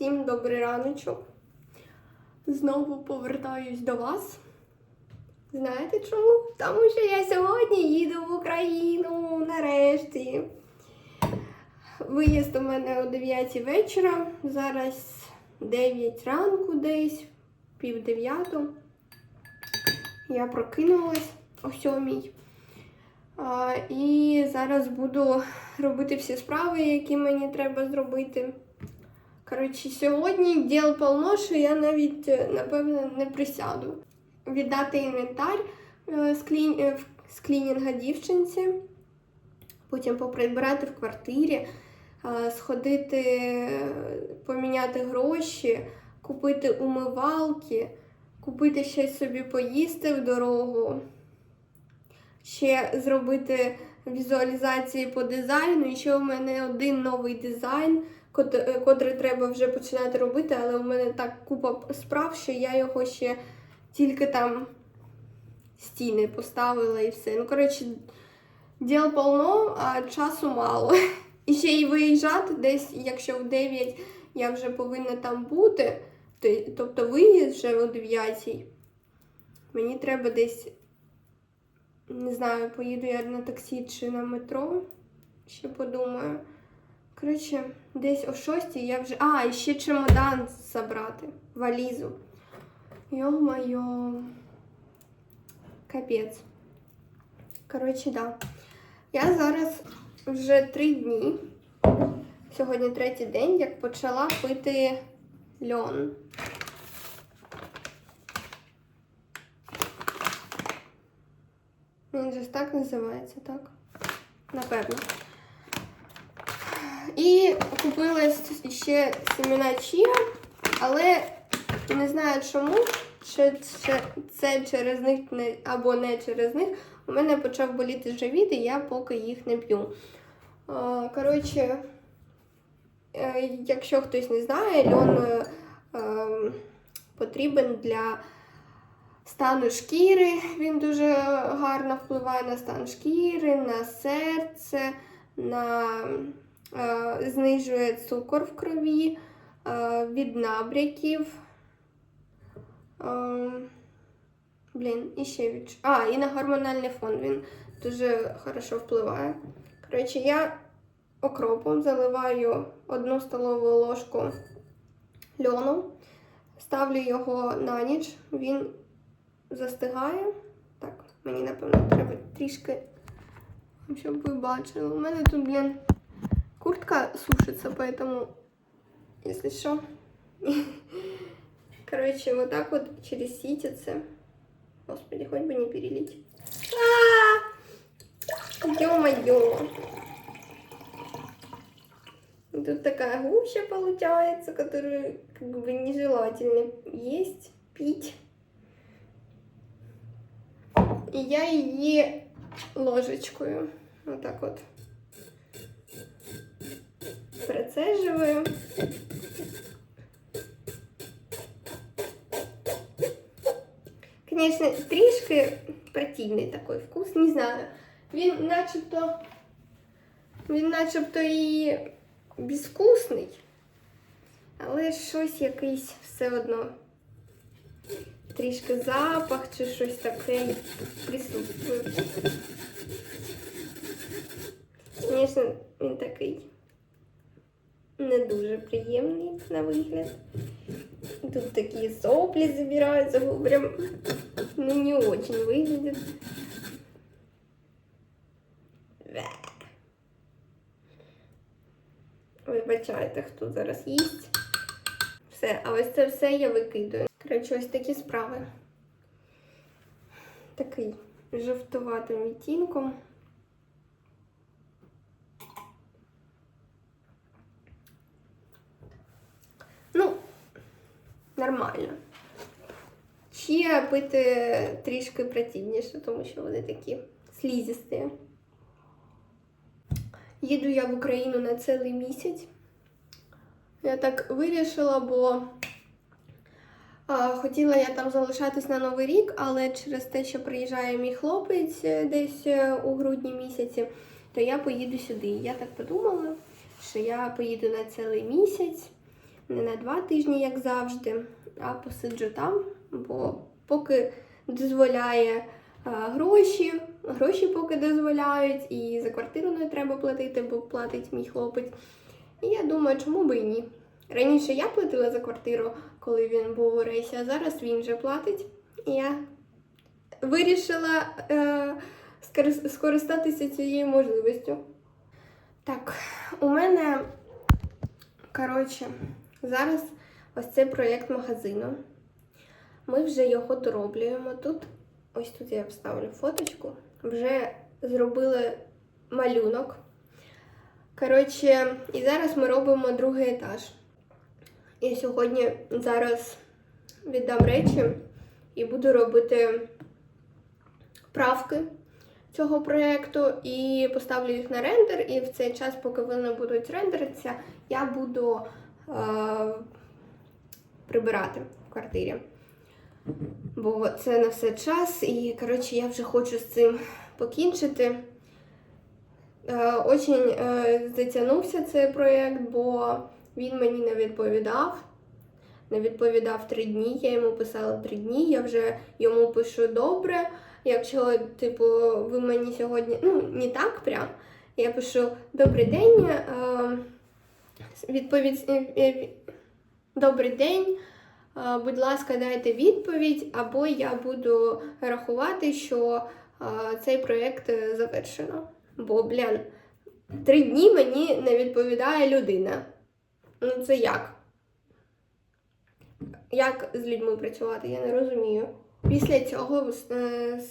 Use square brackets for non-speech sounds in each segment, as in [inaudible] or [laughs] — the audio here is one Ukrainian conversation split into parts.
Всім добрий раночок. Знову повертаюсь до вас. Знаєте чому? Тому що я сьогодні їду в Україну нарешті. Виїзд у мене о 9 вечора. Зараз 9 ранку десь, пів дев'яту. Я прокинулась о 7. А, і зараз буду робити всі справи, які мені треба зробити. Коротше, сьогодні діл повно, що я навіть, е, напевно, не присяду. Віддати інвентар е, е, з клінінга дівчинці, потім поприбирати в квартирі, сходити, поміняти гроші, купити умивалки, купити щось собі поїсти в дорогу, ще зробити візуалізації по дизайну. І ще у мене один новий дизайн котрий треба вже починати робити, але у мене так купа справ, що я його ще тільки там стіни поставила і все. Ну, коротше, діл повно, а часу мало. [laughs] І ще й виїжджати десь, якщо в 9 я вже повинна там бути, тобто виїзд вже о 9. Мені треба десь, не знаю, поїду я на таксі чи на метро. Ще подумаю. Коротше, десь о 6 я вже. А, і ще чемодан забрати. Валізу. Йо-моє. Капець. Коротше, да. Я зараз вже три дні. Сьогодні третій день, як почала пити льон. Він же так називається, так? Напевно. І купила ще семена чія, але не знаю чому, чи це, через них або не через них. У мене почав боліти живіт, і я поки їх не п'ю. Коротше, е, якщо хтось не знає, льон е, ем, потрібен для стану шкіри. Він дуже гарно впливає на стан шкіри, на серце, на знижує цукор в крові, е, від набряків. Е, блін, і ще від. А, і на гормональний фон він дуже хорошо впливає. Коротше, я окропом заливаю одну столову ложку льону, ставлю його на ніч, він застигає. Так, мені напевно треба трішки, щоб ви бачили. У мене тут, блін, куртка сушится, поэтому, если что. [laughs] Короче, вот так вот через ситицы. Господи, хоть бы не перелить. А! Ё-моё. Тут такая гуща получается, которую как бы нежелательно есть, пить. И я її ложечкою. Вот так вот процеживаю. Конечно, трішки противний такий вкус, не знаю. Він начебто. Він начебто і безвкусний, але щось якийсь все одно. Трішки запах чи щось таке присутствує. Звісно, він такий не дуже приємний на вигляд. Тут такие сопли забираются, прям ну, не очень выглядит. Бе. Вибачайте, хто зараз їсть. Все, а ось це все я викидаю. Коротше, ось такі справи. Такий жовтуватим відтінком. Ну, нормально. Чия пити трішки противніше, тому що вони такі слізісті. Їду я в Україну на цілий місяць. Я так вирішила, бо а, хотіла я там залишатись на Новий рік, але через те, що приїжджає мій хлопець е, десь е, у грудні місяці, то я поїду сюди. Я так подумала, що я поїду на цілий місяць. Не на два тижні, як завжди, а посиджу там, бо поки дозволяє е, гроші, гроші поки дозволяють, і за квартиру не треба платити, бо платить мій хлопець. І я думаю, чому би і ні. Раніше я платила за квартиру, коли він був у рейсі, а зараз він же платить. І я вирішила е, скористатися цією можливістю. Так, у мене, коротше, зараз ось цей проєкт магазину. Ми вже його дороблюємо. Тут, ось тут я вставлю фоточку. Вже зробили малюнок. Коротше, і зараз ми робимо другий етаж. Я сьогодні зараз віддам речі і буду робити правки цього проєкту і поставлю їх на рендер. І в цей час, поки вони будуть рендеритися, я буду прибирати в квартирі. Бо це на все час, і коротше я вже хочу з цим покінчити. Е, Очень е, затягнувся цей проєкт, бо він мені не відповідав. Не відповідав три дні. Я йому писала три дні. Я вже йому пишу добре. Якщо, типу, ви мені сьогодні, ну, не так прям. Я пишу Добрий день. Відповідь е, е, Добрий день. Будь ласка, дайте відповідь, або я буду рахувати, що цей проєкт е, завершено. Бо, блін, три дні мені не відповідає людина. Ну, це як? Як з людьми працювати, я не розумію. Після цього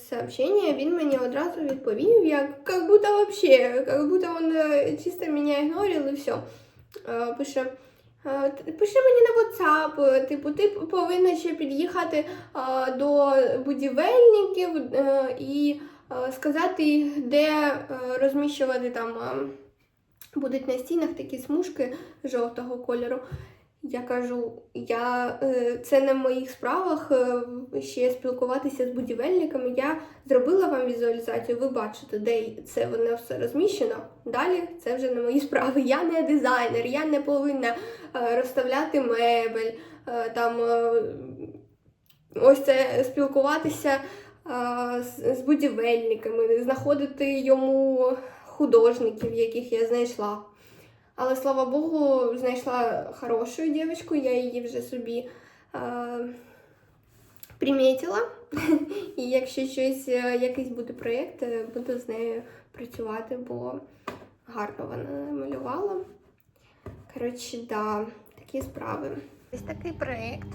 сообщення він мені одразу відповів, як, як будто вообще, як будто він чисто мене ігнорив і все. Е, Пише, е, пиши мені на WhatsApp, е, типу, ти повинна ще під'їхати е, до будівельників е, і е, сказати, де е, розміщувати там е, будуть на стінах такі смужки жовтого кольору. Я кажу, я, е, це не в моїх справах е, ще спілкуватися з будівельниками. Я зробила вам візуалізацію, ви бачите, де це воно все розміщено. Далі це вже не мої справи. Я не дизайнер, я не повинна е, розставляти мебель, там ось це спілкуватися з будівельниками, знаходити йому художників, яких я знайшла. Але слава Богу, знайшла хорошу дівчинку, я її вже собі е, примітила. [laughs] І якщо щось, е, якийсь буде проєкт, е, буду з нею працювати, бо гарно вона малювала. Коротше, да, такі справи. Ось такий проєкт.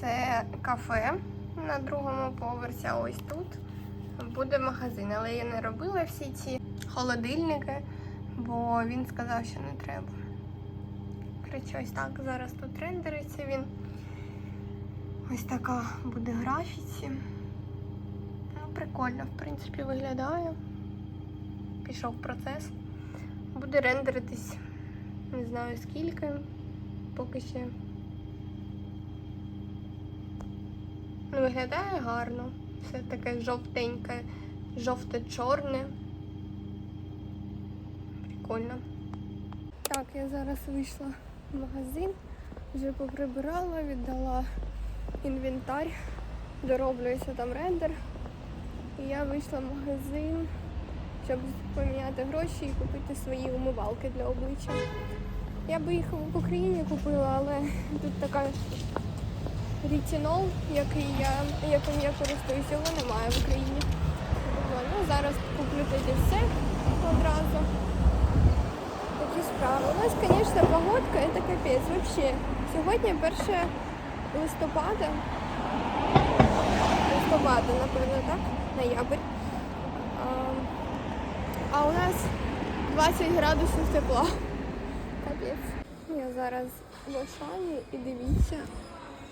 Це кафе на другому поверсі, а ось тут буде магазин. Але я не робила всі ці холодильники бо він сказав, що не треба. Коротше, ось так зараз тут рендериться він. Ось така буде графіці. Ну, прикольно, в принципі, виглядає. Пішов процес. Буде рендеритись, не знаю скільки, поки ще. Ну, виглядає гарно. Все таке жовтеньке, жовте-чорне. Прикольно. Так, я зараз вийшла в магазин, вже поприбирала, віддала інвентар, дороблюється там рендер. І я вийшла в магазин, щоб поміняти гроші і купити свої умивалки для обличчя. Я би їх в Україні купила, але тут така рітінол, який я, яким я користуюсь, його немає в Україні. Ну зараз куплю тоді все одразу. Такі. У нас, звісно, погодка це капець. Вообще. Сьогодні 1 листопада. Листопада, напевно, так? Ноябрь. А, а у нас 20 градусів тепла. Капець. Я зараз в Ашані і дивіться,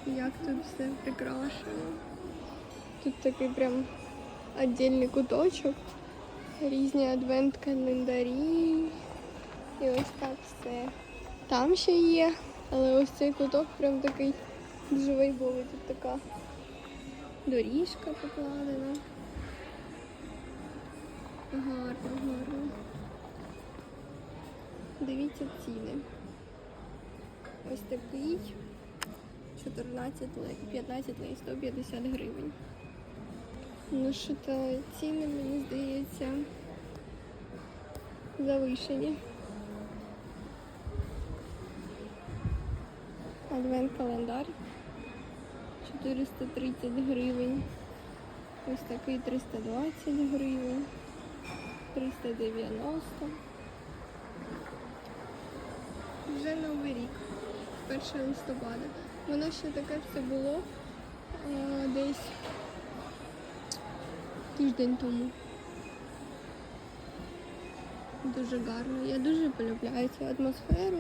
як тут все прикрашено. Тут такий прям віддільний куточок. Різні адвент-календарі. І ось так все. Там ще є, але ось цей куток прям такий дуже вайбовий. Тут така доріжка покладена. Гарно, гарно. Дивіться ціни. ось такий 14 лей, 15 лей, 150 гривень. Ну що то ціни, мені здається, завишені. Адвент календар 430 гривень. Ось такий 320 гривень. 390. Вже новий рік. 1 листопада. Воно ще таке все було е, десь тиждень тому. Дуже гарно. Я дуже полюбляю цю атмосферу.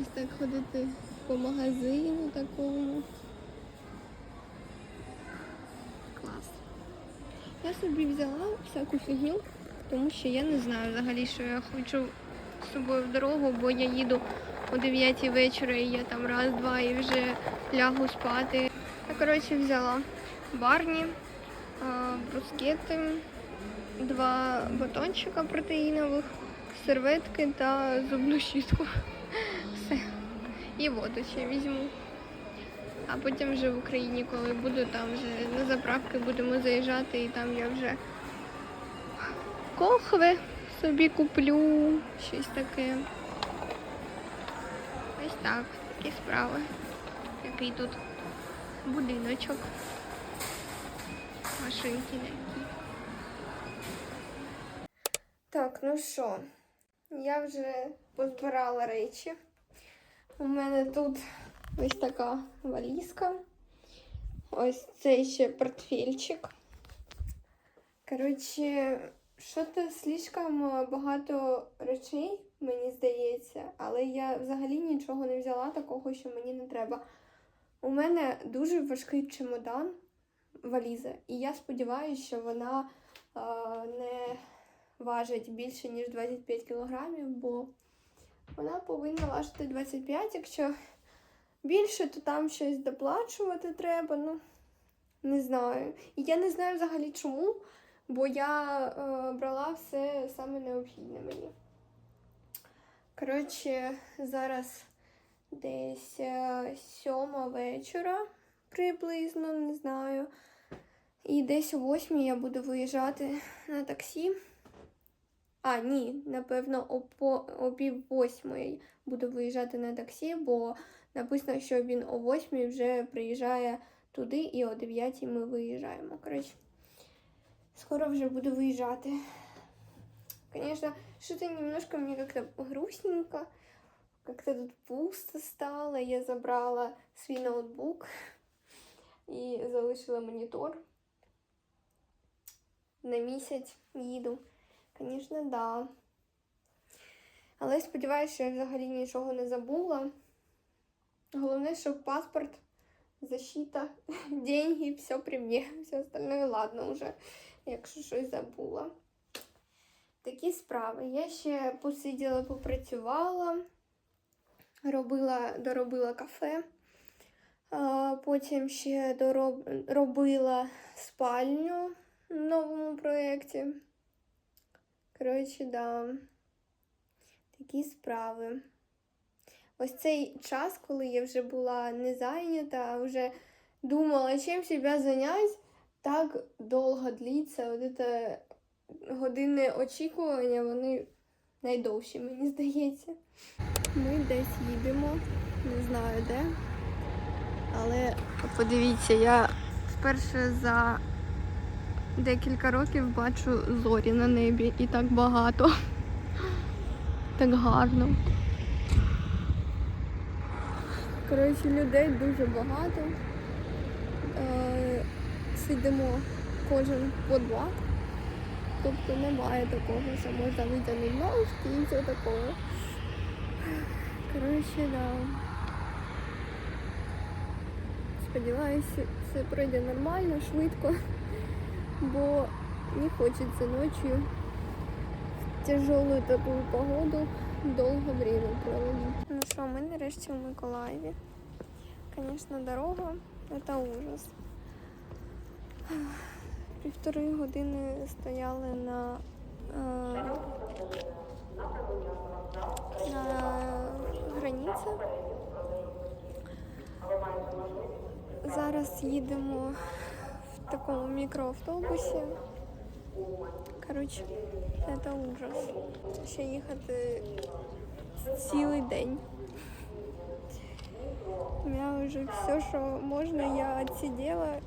Ось так ходити по магазину такому. Клас. Я собі взяла всяку фігню, тому що я не знаю взагалі, що я хочу з собою в дорогу, бо я їду о 9 вечора і я там раз-два і вже лягу спати. Я, коротше, взяла барні, брускети, два батончика протеїнових, серветки та зубну щітку. І воду ще візьму. А потім вже в Україні, коли буду, там вже на заправки будемо заїжджати і там я вже кохви собі куплю, щось таке. Ось так, такі справи. Який тут будиночок. Машинки такі. Так, ну що, я вже позбирала речі. У мене тут ось така валізка. Ось цей ще портфельчик. Коротше, що-то слишком багато речей, мені здається, але я взагалі нічого не взяла такого, що мені не треба. У мене дуже важкий чемодан, валіза, і я сподіваюся, що вона а, не важить більше, ніж 25 кілограмів, бо вона повинна важити 25, якщо більше, то там щось доплачувати треба. Ну, не знаю. І я не знаю взагалі чому, бо я е, брала все саме необхідне мені. Коротше, зараз десь е, сьома вечора приблизно, не знаю. І десь о восьмій я буду виїжджати на таксі. А, ні, напевно, о, пів восьмої буду виїжджати на таксі, бо написано, що він о восьмій вже приїжджає туди і о 9 ми виїжджаємо. Коротше, скоро вже буду виїжджати. Конечно, что-то немножко мне как-то грустненько. Как-то тут пусто стало. Я забрала свій ноутбук і залишила монітор. На місяць їду. Звісно, да. Але сподіваюся, що я взагалі нічого не забула. Головне, щоб паспорт, защита, [laughs] деньги, все при мені. Все остальное ладно вже, якщо щось забула. Такі справи. Я ще посиділа, попрацювала, робила, доробила кафе, потім ще дороб, робила спальню в новому проєкті. Коротше, да. Такі справи. Ось цей час, коли я вже була не зайнята, а вже думала, чим себе зайняти, так довго длиться. От це години очікування, вони найдовші, мені здається. Ми десь їдемо, не знаю де. Але подивіться, я вперше за декілька років бачу зорі на небі і так багато. Так гарно. Коротше, людей дуже багато. Е, сидимо кожен по два. Тобто немає такого, що можна витягнути ножки і все такого. Коротше, да. Сподіваюся, все пройде нормально, швидко, бо не хочеться ночью в тяжелую такую погоду довго время проводить. Ну що, ми нарешті у Миколаєві. Звісно, дорога це ужас. Півтори години стояли на, е, на границі. Зараз їдемо в такому мікроавтобусі. Коротше, це ужас. Ще їхати цілий день. У меня уже все, что можно, я отсидела.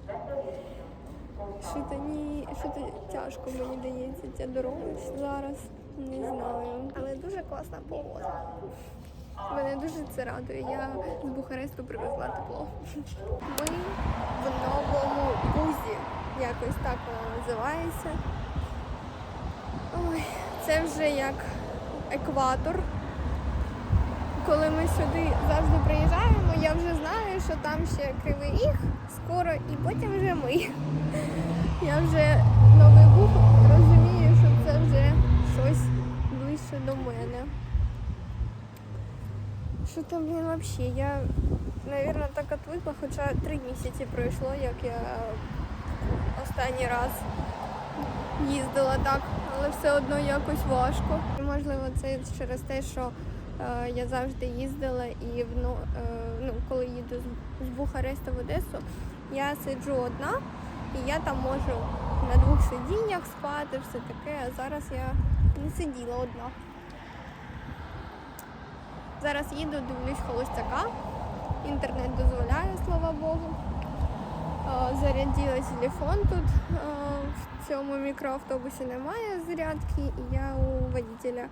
Що-то ні, що-то тяжко мені дається ця дорога зараз. Не знаю. Але дуже класна погода. Мене дуже це радує. Я з Бухаресту привезла тепло. Ми в новому бузі. Якось так воно називається. Ой, це вже як екватор. Коли ми сюди завжди приїжджаємо, я вже знаю, що там ще кривий ріг скоро і потім вже ми. Я вже новий бух розумію, що це вже щось ближче до мене. Там блін, взагалі? Я, мабуть, так отвикла, хоча три місяці пройшло, як я останній раз їздила так, але все одно якось важко. Можливо, це через те, що е, я завжди їздила і ну, е, ну, коли їду з Бухареста в Одесу, я сиджу одна і я там можу на двох сидіннях спати, все таке, а зараз я не сиділа одна. Зараз їду, дивлюсь холостяка. Інтернет дозволяє, слава Богу. Зарядила телефон тут. В цьому мікроавтобусі немає зарядки, і я у водителя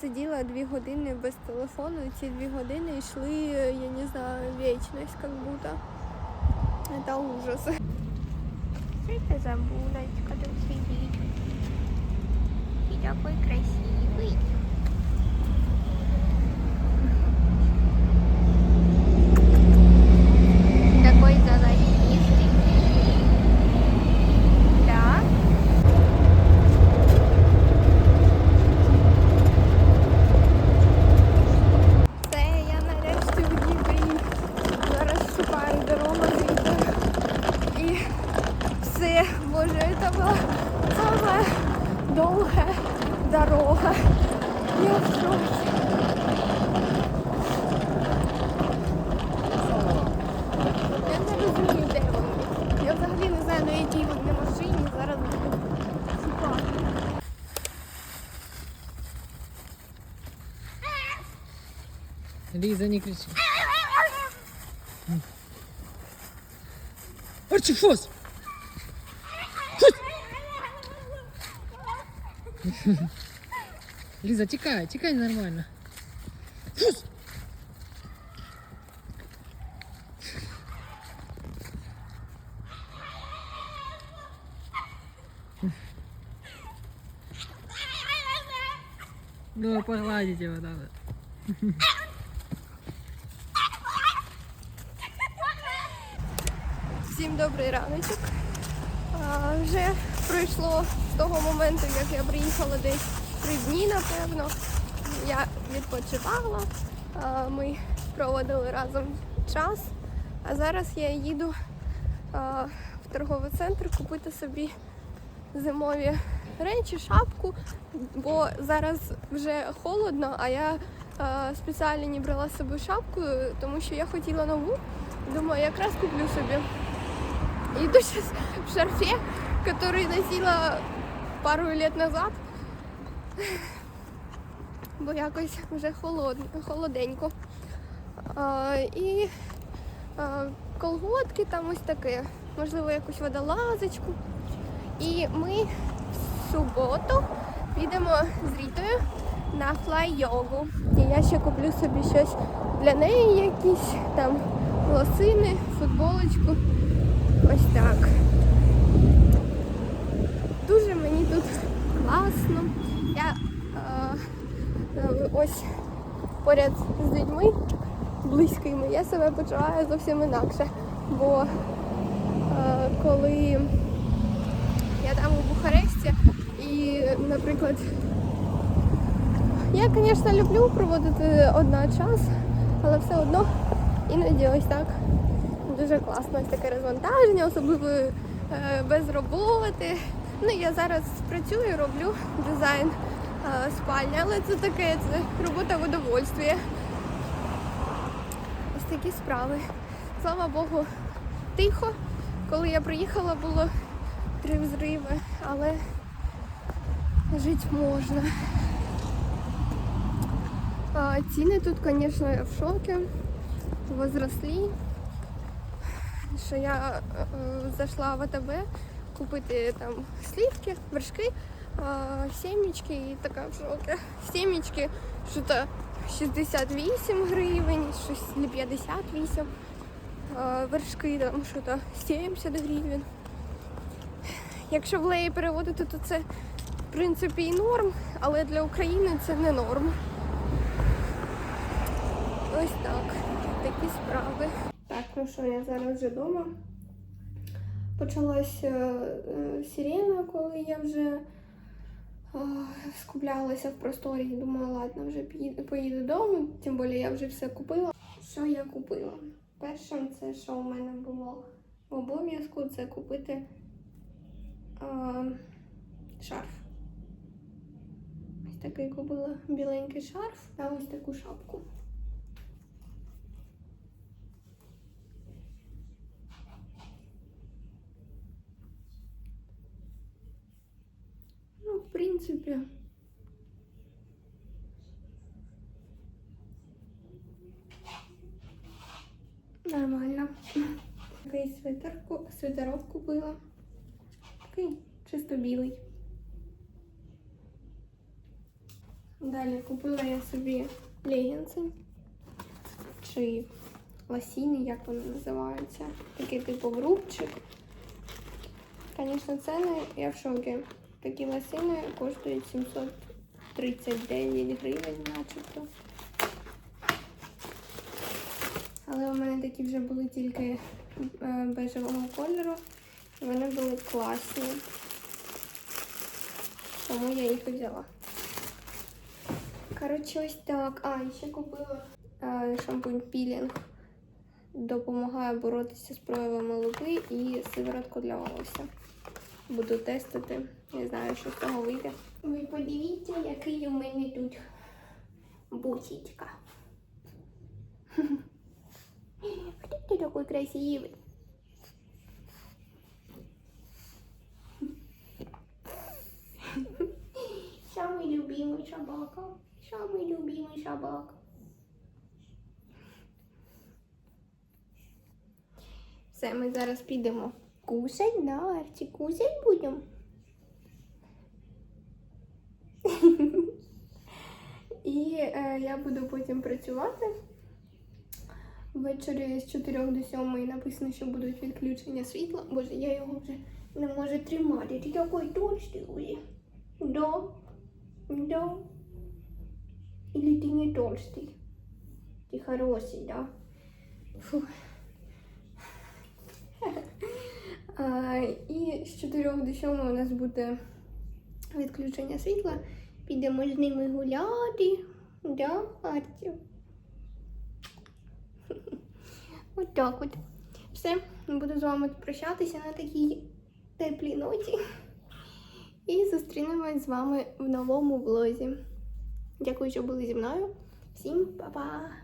сиділа дві години без телефону, і ці дві години йшли, я не знаю, вічність, як будто. Це ужас. Это забудочка тут сидит. И такой красивый. Не кричи. Арчифос! Лиза, текай, текай нормально. Фус! Ну, погладить его надо. Добрий раночок. А, вже пройшло з того моменту, як я приїхала десь три дні, напевно. Я відпочивала, а, ми проводили разом час. А зараз я їду а, в торговий центр купити собі зимові речі, шапку, бо зараз вже холодно, а я а, спеціально не брала з собою шапку, тому що я хотіла нову. Думаю, якраз куплю собі. Иду сейчас в шарфе, который носила пару лет назад. Бо якось вже холод, холоденько. А, і а, колготки там ось таке. Можливо, якусь водолазочку. І ми в суботу підемо з Рітою на флай-йогу. І я ще куплю собі щось для неї, якісь там лосини, футболочку. Ось так. Дуже мені тут класно. Я е, е, ось поряд з людьми близькими я себе почуваю зовсім інакше. Бо е, коли я там у Бухаресті і, наприклад, я, звісно, люблю проводити одна час, але все одно іноді ось так дуже класно ось таке розвантаження, особливо е, без роботи. Ну, я зараз працюю, роблю дизайн е, спальні, але це таке, це робота в удовольствие. Ось такі справи. слава Богу, тихо. Коли я приїхала, було три взриви, але жити можна. А, ціни тут, звісно, в шокі. Возросли. Що я е, е, зайшла в АТБ купити там сливки, вершки, а, семечки і така в шокі. Семечки що-то 68 гривень, щось или 58. А, вершки там що-то 70 гривень. Якщо в леї переводити, то це в принципі і норм, але для України це не норм. Ось так. Такі справи. Так, ну що, я зараз вже вдома. Почалася е, сирена, коли я вже е, скуплялася в просторі і думала, ладно, вже поїду, додому, тим більше я вже все купила. Що я купила? Першим, це що у мене було в обов'язку, це купити е, шарф. Ось такий купила біленький шарф та ось таку шапку. В принципе. Нормально. Такий свитер, ку- свитерок купила. Такий чисто білий. Далі купила я собі легінси. Чи лосіни, як вони називаються. Такий типу грубчик. Звісно, ціни я в шокі. Такі лосини коштують 739 гривень, начебто. Але у мене такі вже були тільки е, бежевого кольору. Вони були класні. Тому я їх взяла. Коротше, ось так. А, і ще купила е, шампунь пілінг. Допомагає боротися з проявами лупи і сиворотку для волосся. Буду тестити. Не знаю, що з того вийде. Ви подивіться, який у мене тут бусічка. [laughs] Хто ти такий красивий? Самый любимый собака. Самый любимый собака. Все, ми зараз підемо кусать на арті. Кусать будемо. І е, я буду потім працювати. Ввечері з 4 до 7 написано, що будуть відключення світла. Боже, я його вже не можу тримати. Ти такий толстий уже. Да. Да. Или ты не толстый? Ты хороший, да? Фу. і з 4 до 7 у нас буде відключення світла. Підемо з ними гуляти. Да, Артем? [laughs] От от. Все, буду з вами прощатися на такій теплій ноті. І зустрінемось з вами в новому влозі. Дякую, що були зі мною. Всім па-па!